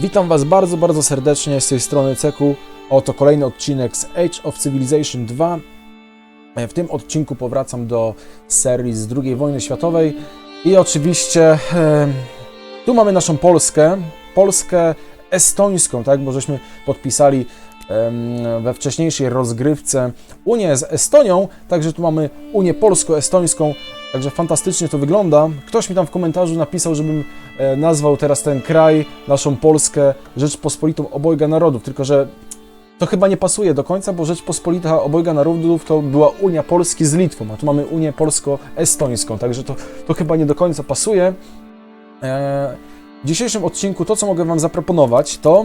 Witam Was bardzo, bardzo serdecznie z tej strony Ceku. Oto kolejny odcinek z Age of Civilization 2. W tym odcinku powracam do serii z II wojny światowej i oczywiście e, tu mamy naszą Polskę, Polskę estońską, tak, bo żeśmy podpisali we wcześniejszej rozgrywce Unię z Estonią, także tu mamy Unię polsko-estońską, także fantastycznie to wygląda. Ktoś mi tam w komentarzu napisał, żebym e, nazwał teraz ten kraj, naszą Polskę, Rzeczpospolitą Obojga Narodów, tylko że to chyba nie pasuje do końca, bo Rzeczpospolita Obojga Narodów to była Unia Polski z Litwą, a tu mamy Unię Polsko-Estońską, także to, to chyba nie do końca pasuje. E, w dzisiejszym odcinku to, co mogę Wam zaproponować, to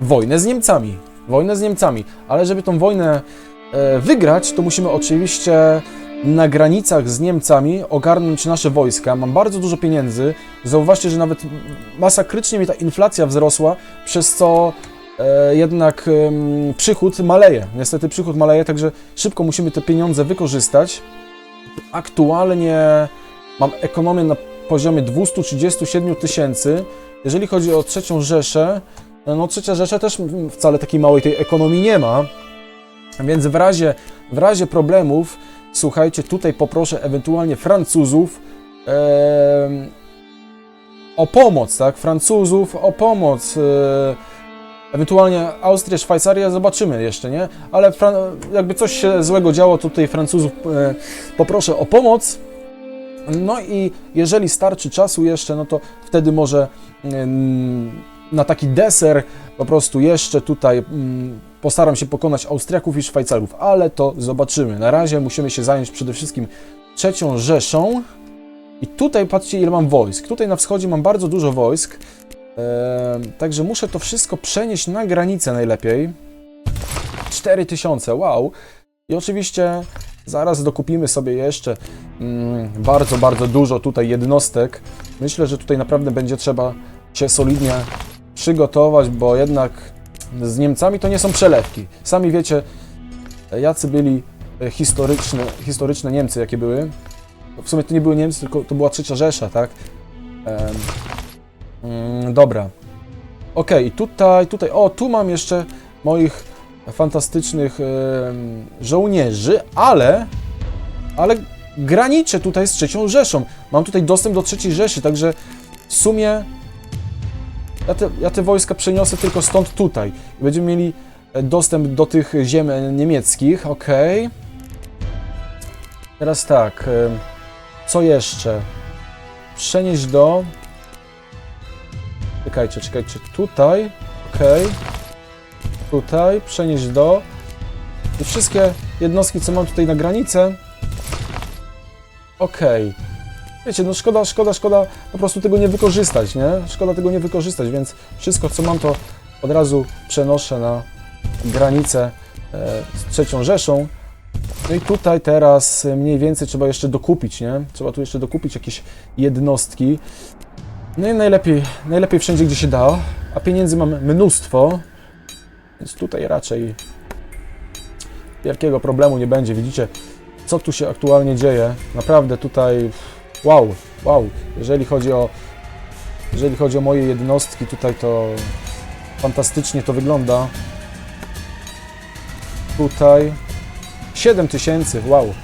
wojnę z Niemcami. Wojnę z Niemcami, ale żeby tą wojnę e, wygrać, to musimy oczywiście na granicach z Niemcami ogarnąć nasze wojska. Mam bardzo dużo pieniędzy. Zauważcie, że nawet masakrycznie mi ta inflacja wzrosła, przez co e, jednak em, przychód maleje. Niestety przychód maleje, także szybko musimy te pieniądze wykorzystać. Aktualnie mam ekonomię na poziomie 237 tysięcy. Jeżeli chodzi o trzecią Rzeszę, no trzecia Rzesza też wcale takiej małej tej ekonomii nie ma. Więc w razie, w razie problemów, słuchajcie, tutaj poproszę ewentualnie Francuzów em, o pomoc, tak? Francuzów o pomoc. E, ewentualnie Austria, Szwajcaria, zobaczymy jeszcze, nie? Ale jakby coś się złego działo, to tutaj Francuzów e, poproszę o pomoc. No i jeżeli starczy czasu jeszcze, no to wtedy może na taki deser po prostu jeszcze tutaj mm, postaram się pokonać Austriaków i Szwajcarów, ale to zobaczymy. Na razie musimy się zająć przede wszystkim trzecią Rzeszą. I tutaj patrzcie, ile mam wojsk. Tutaj na wschodzie mam bardzo dużo wojsk. Em, także muszę to wszystko przenieść na granicę najlepiej. 4000, wow. I oczywiście zaraz dokupimy sobie jeszcze mm, bardzo, bardzo dużo tutaj jednostek. Myślę, że tutaj naprawdę będzie trzeba się solidnie przygotować, bo jednak z Niemcami to nie są przelewki. Sami wiecie, jacy byli e, historyczne, historyczne Niemcy, jakie były. W sumie to nie były Niemcy, tylko to była trzecia Rzesza, tak? Em, mm, dobra. Okej, tutaj, tutaj, o, tu mam jeszcze moich fantastycznych em, żołnierzy, ale, ale graniczę tutaj z trzecią Rzeszą. Mam tutaj dostęp do trzeciej Rzeszy, także w sumie ja te, ja te wojska przeniosę tylko stąd tutaj. Będziemy mieli e, dostęp do tych ziem e, niemieckich, ok. Teraz tak, e, co jeszcze? Przenieść do... Czekajcie, czekajcie, tutaj, ok. Tutaj, przenieść do... I wszystkie jednostki, co mam tutaj na granicę, ok. Wiecie, no szkoda, szkoda, szkoda po prostu tego nie wykorzystać, nie? Szkoda tego nie wykorzystać, więc wszystko, co mam, to od razu przenoszę na granicę e, z trzecią Rzeszą. No i tutaj teraz e, mniej więcej trzeba jeszcze dokupić, nie? Trzeba tu jeszcze dokupić jakieś jednostki. No i najlepiej, najlepiej wszędzie, gdzie się da, a pieniędzy mam mnóstwo, więc tutaj raczej wielkiego problemu nie będzie. Widzicie, co tu się aktualnie dzieje. Naprawdę tutaj wow, wow. Jeżeli chodzi o jeżeli chodzi o moje jednostki, tutaj to fantastycznie to wygląda. Tutaj 7000, wow.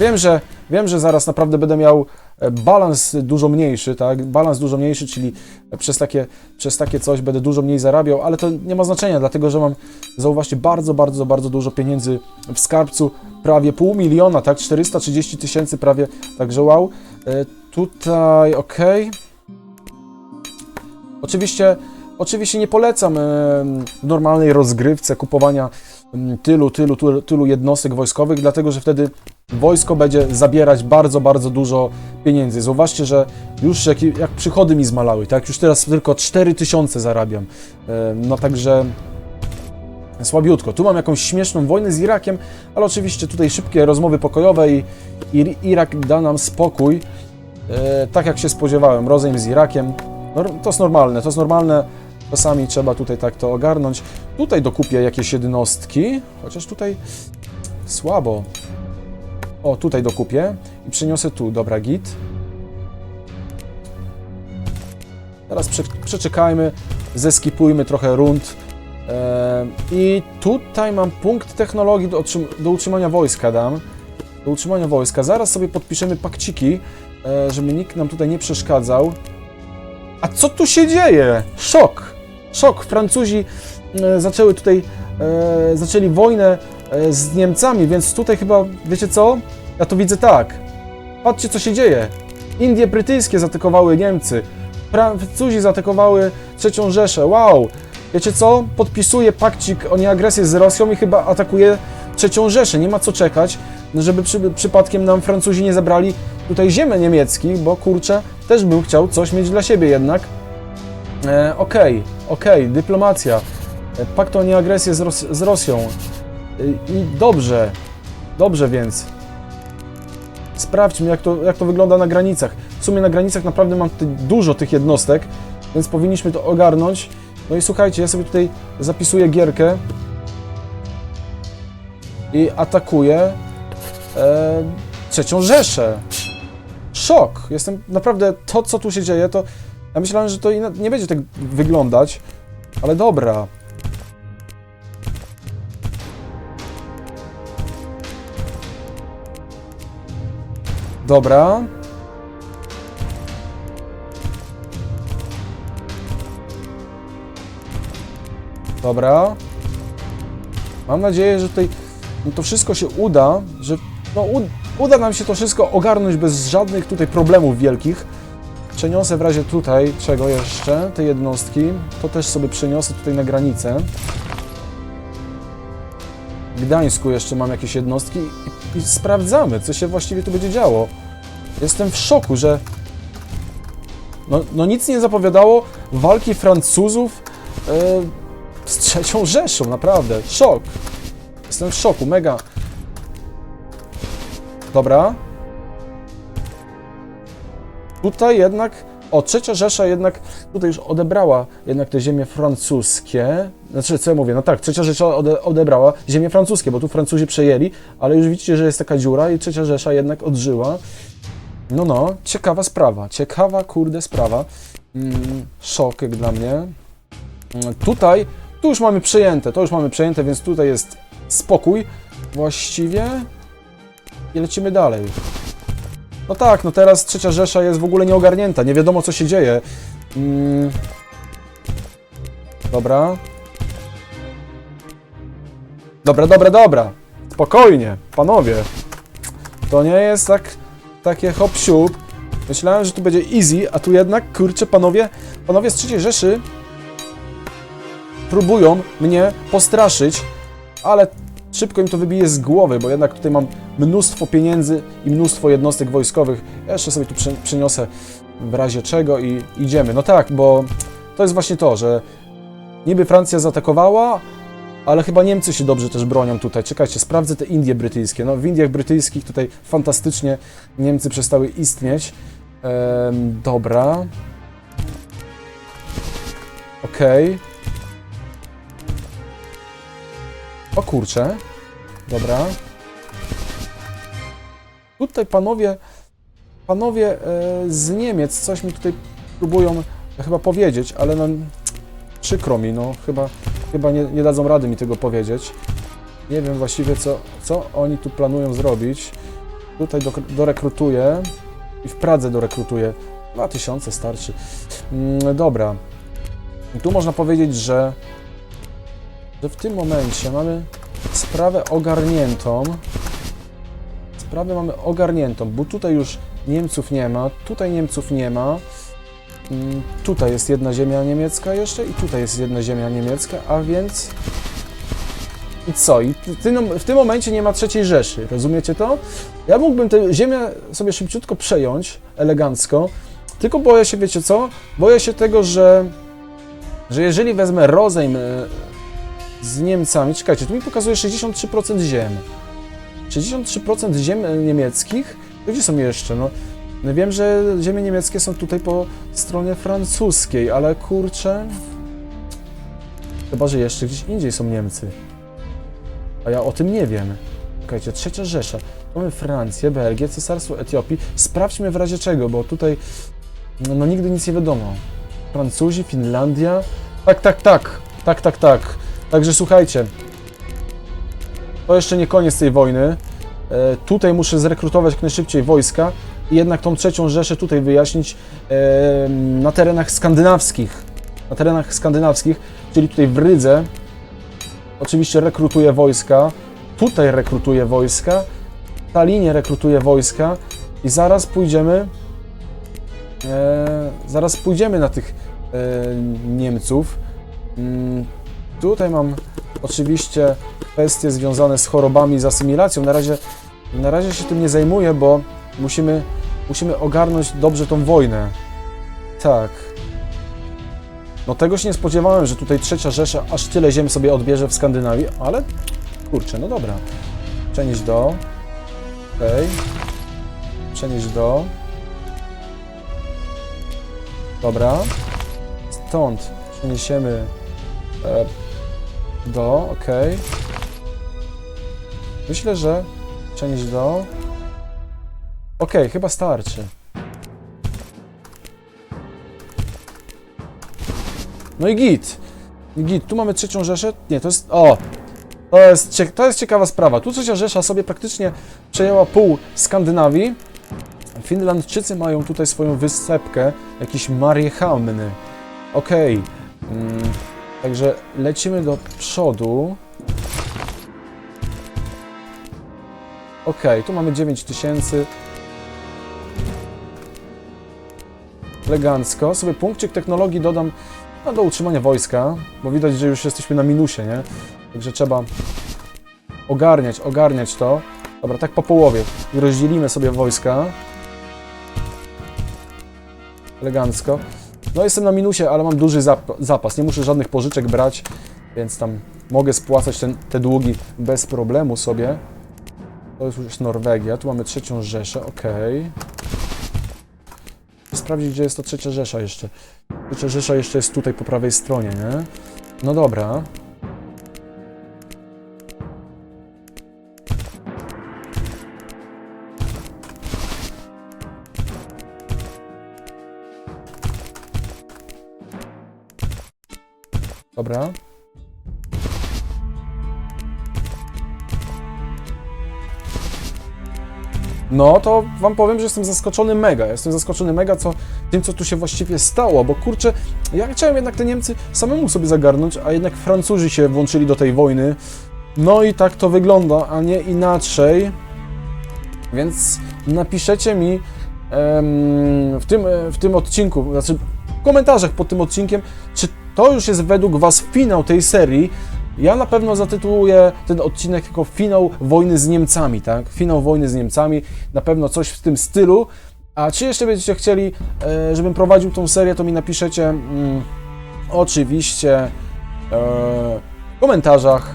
Wiem, że wiem, że zaraz naprawdę będę miał balans dużo mniejszy, tak? Balans dużo mniejszy, czyli przez takie, przez takie coś będę dużo mniej zarabiał, ale to nie ma znaczenia, dlatego że mam, zauważcie, bardzo, bardzo, bardzo dużo pieniędzy w skarbcu, prawie pół miliona, tak? 430 tysięcy prawie, także wow. E, Tutaj, ok. Oczywiście, oczywiście nie polecam w normalnej rozgrywce kupowania tylu, tylu, tylu, tylu jednostek wojskowych, dlatego że wtedy wojsko będzie zabierać bardzo, bardzo dużo pieniędzy. Zauważcie, że już jak, jak przychody mi zmalały, tak? Już teraz tylko 4000 zarabiam. No także słabiutko. Tu mam jakąś śmieszną wojnę z Irakiem, ale oczywiście tutaj szybkie rozmowy pokojowe i, i Irak da nam spokój. E, tak jak się spodziewałem, rozejm z Irakiem. To jest normalne, to jest normalne. Czasami trzeba tutaj tak to ogarnąć. Tutaj dokupię jakieś jednostki, chociaż tutaj słabo. O, tutaj dokupię i przeniosę tu. Dobra, git. Teraz prze, przeczekajmy, zeskipujmy trochę rund. E, I tutaj mam punkt technologii do, do utrzymania wojska dam. Do utrzymania wojska. Zaraz sobie podpiszemy pakciki, e, żeby nikt nam tutaj nie przeszkadzał. A co tu się dzieje? Szok! Szok! Francuzi e, zaczęły tutaj, e, zaczęli wojnę e, z Niemcami, więc tutaj chyba, wiecie co? Ja to widzę tak. Patrzcie, co się dzieje. Indie brytyjskie zaatakowały Niemcy. Francuzi zaatakowały trzecią Rzeszę. Wow! Wiecie co? Podpisuję pakcik o nieagresję z Rosją i chyba atakuje trzecią Rzeszę. Nie ma co czekać, żeby przy, przypadkiem nam Francuzi nie zabrali tutaj ziemi niemieckich, bo kurczę, też bym chciał coś mieć dla siebie jednak. E, Okej, okej, dyplomacja. E, Pakt o nieagresję z, Ros- z Rosją. E, I dobrze, dobrze więc. Sprawdźmy, jak to, jak to wygląda na granicach. W sumie na granicach naprawdę mam dużo tych jednostek, więc powinniśmy to ogarnąć. No i słuchajcie, ja sobie tutaj zapisuję gierkę i atakuję e, trzecią Rzeszę. Szok! Jestem naprawdę, to co tu się dzieje, to ja myślałem, że to nie będzie tak wyglądać, ale dobra. Dobra. Dobra. Mam nadzieję, że tutaj no to wszystko się uda, że no, uda nam się to wszystko ogarnąć bez żadnych tutaj problemów wielkich. Przeniosę w razie tutaj, czego jeszcze, te jednostki, to też sobie przeniosę tutaj na granicę. W Gdańsku jeszcze mam jakieś jednostki i, i sprawdzamy, co się właściwie tu będzie działo. Jestem w szoku, że no, no nic nie zapowiadało walki Francuzów e, z trzecią Rzeszą, naprawdę. Szok. Jestem w szoku, mega. Dobra. Tutaj jednak, o, trzecia Rzesza jednak tutaj już odebrała jednak te ziemie francuskie. Znaczy, co ja mówię, no tak, trzecia Rzesza ode, odebrała ziemie francuskie, bo tu Francuzi przejęli, ale już widzicie, że jest taka dziura i trzecia Rzesza jednak odżyła. No, no, ciekawa sprawa, ciekawa, kurde sprawa. Mm, szok jak dla mnie. Mm, Tutaj, tu już mamy przejęte, to już mamy przejęte, więc tutaj jest spokój właściwie i lecimy dalej. No tak, no teraz trzecia Rzesza jest w ogóle nieogarnięta, nie wiadomo co się dzieje. Mm. Dobra. Dobra, dobra, dobra. Spokojnie, panowie. To nie jest tak, takie hop siup. Myślałem, że tu będzie easy, a tu jednak, kurczę, panowie, panowie z trzeciej Rzeszy próbują mnie postraszyć, ale szybko im to wybije z głowy, bo jednak tutaj mam mnóstwo pieniędzy i mnóstwo jednostek wojskowych. Ja jeszcze sobie tu prze- przeniosę w razie czego i idziemy. No tak, bo to jest właśnie to, że niby Francja zaatakowała, ale chyba Niemcy się dobrze też bronią tutaj. Czekajcie, sprawdzę te Indie brytyjskie. No w Indiach brytyjskich tutaj fantastycznie Niemcy przestały istnieć. Em, dobra. Okej. O kurczę. Dobra. Tutaj panowie, panowie e, z Niemiec coś mi tutaj próbują chyba powiedzieć, ale no przykro mi, no chyba, chyba nie, nie dadzą rady mi tego powiedzieć. Nie wiem właściwie co, co oni tu planują zrobić. Tutaj do, dorekrutuję i w Pradze dorekrutuję. 2000 starczy. Mm, dobra. Tu można powiedzieć, że że w tym momencie mamy sprawę ogarniętą. Sprawę mamy ogarniętą, bo tutaj już Niemców nie ma, tutaj Niemców nie ma. Mm, Tutaj jest jedna ziemia niemiecka jeszcze i tutaj jest jedna ziemia niemiecka, a więc... I co? I w tym, momencie nie ma trzeciej Rzeszy, rozumiecie to? Ja mógłbym tę ziemię sobie szybciutko przejąć, elegancko, tylko boję się, wiecie co? Boję się tego, że, że jeżeli wezmę rozejm e, z Niemcami. Czekajcie, tu mi pokazuje 63% ziem. 63% ziem e, niemieckich? To Gdzie są jeszcze? No, no wiem, że ziemie niemieckie są tutaj po stronie francuskiej, ale kurczę... Chyba, że jeszcze gdzieś indziej są Niemcy. A ja o tym nie wiem. Czekajcie, trzecia Rzesza. Mamy Francję, Belgię, Cesarstwo Etiopii. Sprawdźmy w razie czego, bo tutaj no, no nigdy nic nie wiadomo. Francuzi, Finlandia. Tak, tak, tak. Tak, tak, tak. Także słuchajcie. To jeszcze nie koniec tej wojny. E, tutaj muszę zrekrutować jak najszybciej wojska i jednak tą trzecią Rzeszę tutaj wyjaśnić e, na terenach skandynawskich. Na terenach skandynawskich, czyli tutaj w Rydze. Oczywiście rekrutuję wojska. Tutaj rekrutuję wojska. W Talinie rekrutuję wojska. I zaraz pójdziemy. E, zaraz pójdziemy na tych e, Niemców. Mm, tutaj mam oczywiście kwestie związane z chorobami, z asymilacją. Na razie, na razie się tym nie zajmuję, bo musimy, musimy ogarnąć dobrze tą wojnę. Tak. No tego się nie spodziewałem, że tutaj trzecia Rzesza aż tyle ziem sobie odbierze w Skandynawii, ale kurczę, no dobra. Przenieść do. Okej. Przenieść do. Dobra. Stąd przeniesiemy e, do, ok. Myślę, że przenieść do. Ok, chyba starczy. No i git. Git, tu mamy trzecią Rzeszę. Nie, to jest. O! To jest, to jest ciekawa sprawa. Tu trzecia Rzesza sobie praktycznie przejęła pół Skandynawii. Finlandczycy mają tutaj swoją wysepkę, jakiś Mariehamny. Okej. Mm, także lecimy do przodu. Okej, tu mamy 9000. Elegancko. Sobie punkcik technologii dodam no, do utrzymania wojska, bo widać, że już jesteśmy na minusie, nie? Także trzeba ogarniać, ogarniać to. Dobra, tak po połowie. Rozdzielimy sobie wojska. Elegancko. No jestem na minusie, ale mam duży zap zapas. Nie muszę żadnych pożyczek brać, więc tam mogę spłacać ten, te długi bez problemu sobie. To jest już Norwegia. Tu mamy trzecią Rzeszę, ok. Sprawdzić, gdzie jest to trzecia Rzesza jeszcze. Trzecia Rzesza jeszcze jest tutaj po prawej stronie, nie? No. Dobra. No, to wam powiem, że jestem zaskoczony mega. Jestem zaskoczony mega co, tym, co tu się właściwie stało, bo kurczę, ja chciałem jednak te Niemcy samemu sobie zagarnąć, a jednak Francuzi się włączyli do tej wojny. No i tak to wygląda, a nie inaczej. Więc napiszecie mi em, w, tym, e, w tym odcinku, znaczy w komentarzach pod tym odcinkiem, czy to już jest według Was finał tej serii. Ja na pewno zatytułuję ten odcinek jako finał wojny z Niemcami, tak? Finał wojny z Niemcami, na pewno coś w tym stylu. A czy jeszcze będziecie chcieli, e, żebym prowadził tą serię, to mi napiszecie mm, oczywiście e, w komentarzach.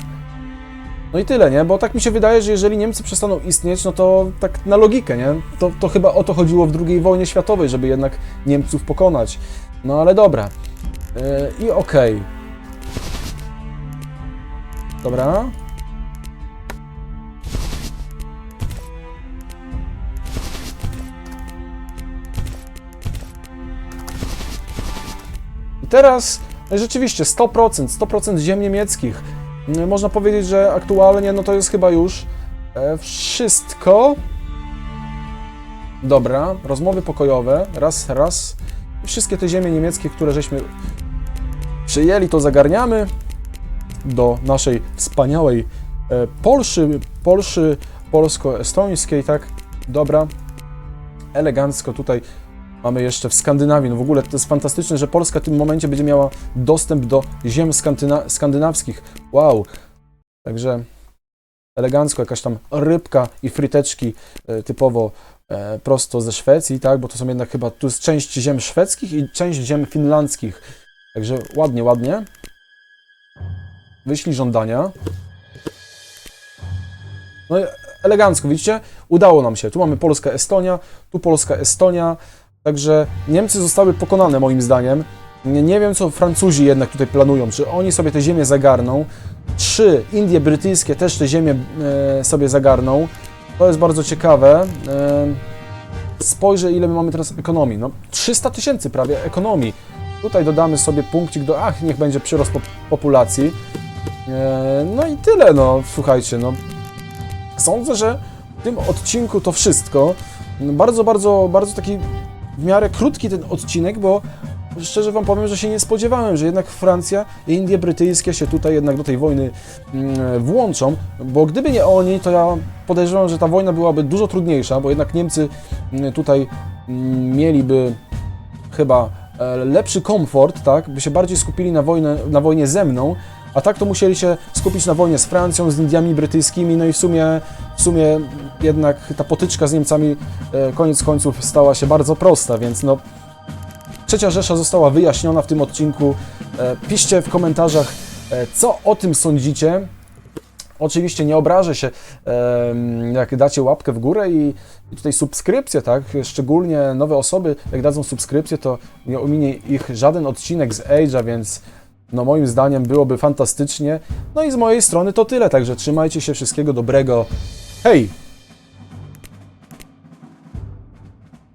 No i tyle, nie? Bo tak mi się wydaje, że jeżeli Niemcy przestaną istnieć, no to tak na logikę, nie? To, to chyba o to chodziło w II wojnie światowej, żeby jednak Niemców pokonać. No ale dobra. E, I okej. Dobra. I teraz i rzeczywiście 100%, 100% ziem niemieckich. Mm, Można powiedzieć, że aktualnie no to jest chyba już e, wszystko. Dobra, rozmowy pokojowe. Raz, raz. Wszystkie te ziemie niemieckie, które żeśmy przyjęli, to zagarniamy do naszej wspaniałej e, Polszy, Polszy polsko-estońskiej, tak? Dobra. Elegancko tutaj mamy jeszcze w Skandynawii. No w ogóle to jest fantastyczne, że Polska w tym momencie będzie miała dostęp do ziem skandyna- skandynawskich. Wow. Także elegancko, jakaś tam rybka i fryteczki e, typowo e, prosto ze Szwecji, tak? Bo to są jednak chyba, tu jest część ziem szwedzkich i część ziem finlandzkich. Także ładnie, ładnie. Wyślij żądania. No elegancko, widzicie? Udało nam się. Tu mamy Polska, Estonia, tu Polska, Estonia. Także Niemcy zostały pokonane moim zdaniem. Nie, nie wiem, co Francuzi jednak tutaj planują. Czy oni sobie te ziemię zagarną? Trzy Indie brytyjskie też te ziemię e, sobie zagarną. To jest bardzo ciekawe. E, spojrzę, ile my mamy teraz ekonomii. No, 300 tysięcy prawie ekonomii. Tutaj dodamy sobie punkcik do, ach, niech będzie przyrost pop- populacji. E, No i tyle, no, słuchajcie, no. Sądzę, że w tym odcinku to wszystko. Bardzo, bardzo, bardzo taki w miarę krótki ten odcinek, bo szczerze Wam powiem, że się nie spodziewałem, że jednak Francja i Indie Brytyjskie się tutaj jednak do tej wojny mm, włączą, bo gdyby nie oni, to ja podejrzewam, że ta wojna byłaby dużo trudniejsza, bo jednak Niemcy mm, tutaj mm, mieliby chyba e, lepszy komfort, tak, by się bardziej skupili na, wojnę, na wojnie ze mną, a tak to musieli się skupić na wojnie z Francją, z Indiami Brytyjskimi, no i w sumie, w sumie jednak ta potyczka z Niemcami e, koniec końców stała się bardzo prosta, więc no Trzecia Rzesza została wyjaśniona w tym odcinku. E, Piszcie w komentarzach, e, co o tym sądzicie. Oczywiście nie obrażę się, jak dacie łapkę w górę i tutaj subskrypcję, tak? Szczególnie nowe osoby, jak dadzą subskrypcję, to nie ominie ich żaden odcinek z Age'a, więc no moim zdaniem byłoby fantastycznie. No i z mojej strony to tyle, także trzymajcie się, wszystkiego dobrego. Hej!